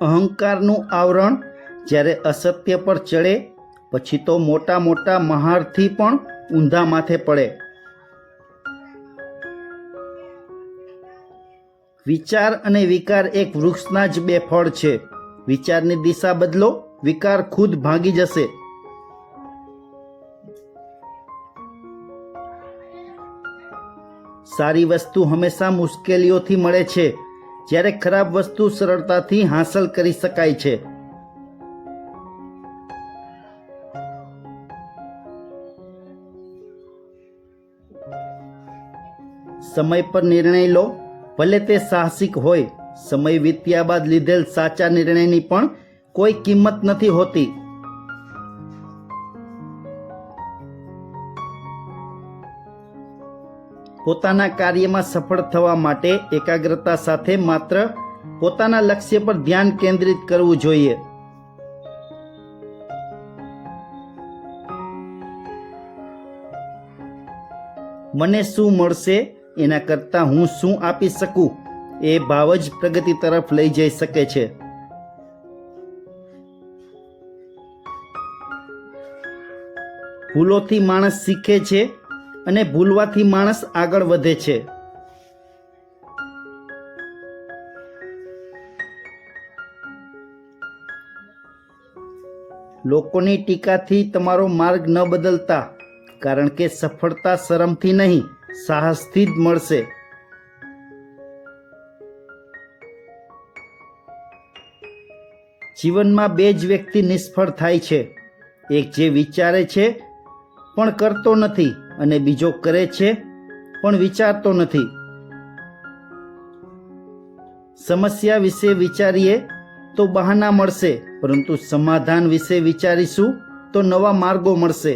અહંકારનું આવરણ જ્યારે અસત્ય પર ચડે, પછી તો મોટા મોટા મહારથી પણ ઊંધા માથે પડે. વિચાર અને વિકાર એક વૃક્ષના જ બે ફળ છે. વિચારની દિશા બદલો, વિકાર ખુદ ભાગી જશે. સારી વસ્તુ હંમેશા મુશ્કેલીઓથી મળે છે. જ્યારે ખરાબ વસ્તુ સરળતાથી હાંસલ કરી શકાય છે. સમય પર નિર્ણય લો, ભલે તે સાહસિક હોય. સમય વીત્યા બાદ લીધેલ સાચા નિર્ણયની પણ કોઈ કિંમત નથી હોતી. પોતાના કાર્યમાં સફળ થવા માટે એકાગ્રતા સાથે માત્ર પોતાના લક્ષ્ય પર ધ્યાન કેન્દ્રિત કરવું જોઈએ. મને શું મળશે? એના કરતાં હું શું આપી શકું? એ ભાવ જ પ્રગતિ તરફ લઈ જઈ શકે છે. ભૂલોથી માણસ શીખે છે. અને ભૂલવાથી માણસ આગળ વધે છે. લોકોની ટીકાથી તમારો માર્ગ ન બદલતા, કારણ કે સફળતા શરમથી નહીં, સાહસથી જ મળશે. જીવનમાં બે જ વ્યક્તિ નિષ્ફળ થાય છે. એક જે વિચારે છે, પણ કરતો નથી. અને બીજો કરે છે, પણ વિચારતો નથી. સમસ્યા વિશે વિચારીએ તો બહાના મળશે, પરંતુ સમાધાન વિશે વિચારીશું તો નવા માર્ગો મળશે.